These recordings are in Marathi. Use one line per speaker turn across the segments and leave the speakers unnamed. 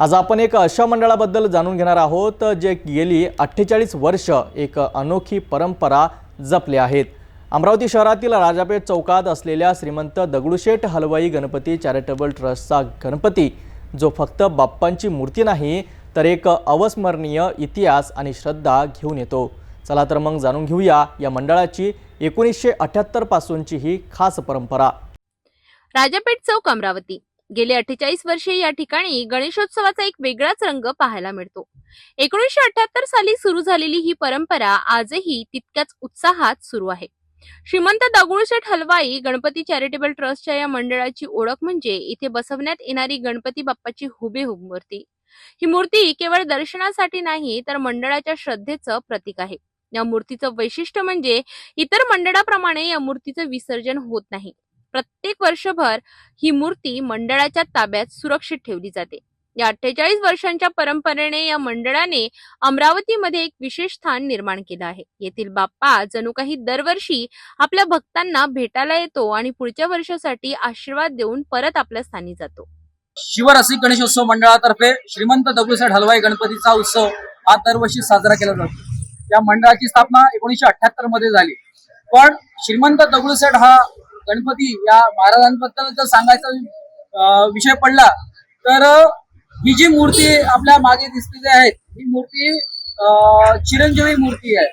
आज आपण एक अशा मंडळाबद्दल जाणून घेणार आहोत जे गेली अठ्ठेचाळीस वर्ष एक अनोखी परंपरा जपली आहेत. अमरावती शहरातील राजापेठ चौकात असलेल्या श्रीमंत दगडूशेठ हलवाई गणपती चॅरिटेबल ट्रस्टचा गणपती जो फक्त बाप्पांची मूर्ती नाही तर एक अवस्मरणीय इतिहास आणि श्रद्धा घेऊन येतो. चला तर मग जाणून घेऊया या मंडळाची एकोणीसशे अठ्ठ्याहत्तर पासूनची ही खास परंपरा.
राजापेठ चौक अमरावती. गेले अठ्ठेचाळीस वर्षे या ठिकाणी गणेशोत्सवाचा एक वेगळाच रंग पाहायला मिळतो. एकोणीसशे अठ्याहत्तर साली सुरू झालेली ही परंपरा आजही तितक्याच उत्साहात सुरू आहे. श्रीमंत दगडूशेठ हलवाई गणपती चॅरिटेबल ट्रस्टच्या या मंडळाची ओळख म्हणजे इथे बसवण्यात येणारी गणपती बाप्पाची हुबेहूब मूर्ती. ही मूर्ती केवळ दर्शनासाठी नाही तर मंडळाच्या श्रद्धेचं प्रतीक आहे. या मूर्तीचं वैशिष्ट्य म्हणजे इतर मंडळाप्रमाणे या मूर्तीचं विसर्जन होत नाही. प्रत्येक वर्षभर ही मूर्ती मंडळाच्या ताब्यात सुरक्षित ठेवली जाते. या अठ्ठेचाळीस वर्षांच्या परंपरेने या मंडळाने अमरावतीमध्ये एक विशेष स्थान निर्माण केलं आहे. येथील बाप्पा जणू काही दरवर्षी आपल्या भक्तांना भेटायला येतो आणि पुढच्या वर्षासाठी आशीर्वाद देऊन परत आपल्या स्थानी जातो.
शिवरसिक गणेशोत्सव मंडळातर्फे श्रीमंत दगडूशेठ हलवाई गणपतीचा उत्सव हा दरवर्षी साजरा केला जातो. या मंडळाची स्थापना एकोणीसशे अठ्याहत्तरमध्ये झाली. पण श्रीमंत दगडूशेठ हा गणपती या महाराजांबद्दल जर सांगायचा विषय पडला तर ही जी मूर्ती आपल्या मागे दिसलेली आहे ही मूर्ती चिरंजीवी मूर्ती आहे.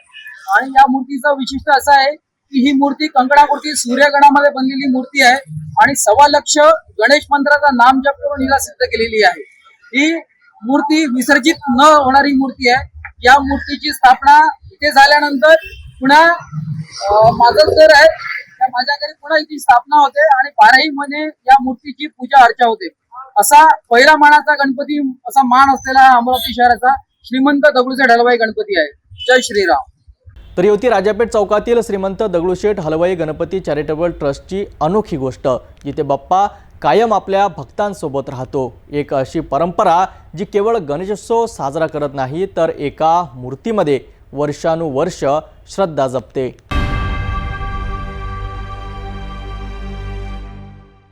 आणि या मूर्तीचा विशिष्ट असा आहे की ही मूर्ती कंकणाकृती सूर्यगणामध्ये बनलेली मूर्ती आहे आणि सव्वा लक्ष गणेश मंत्राचा नाम जप करून हिला सिद्ध केलेली आहे. ही मूर्ती विसर्जित न होणारी मूर्ती आहे. या मूर्तीची स्थापना इथे झाल्यानंतर पुन्हा माझं घर आहे. माझ्या घरी पुन्हा इथे स्थापना होते आणि बाराही महिने या मूर्तीची पूजा अर्चा होते. असा पहिला मानाचा गणपती असा मान असलेला अमरावती शहराचा श्रीमंत दगडूशेठ हलवाई गणपती आहे. जय श्रीराम.
तर ही होती राजापेठ चौकातील श्रीमंत दगडूशेठ हलवाई गणपती चॅरिटेबल ट्रस्टची अनोखी गोष्ट जिथे बाप्पा कायम आपल्या भक्तांसोबत राहतो. एक अशी परंपरा जी केवळ गणेशोत्सव साजरा करत नाही तर एका मूर्तीमध्ये वर्षानुवर्ष श्रद्धा जपते.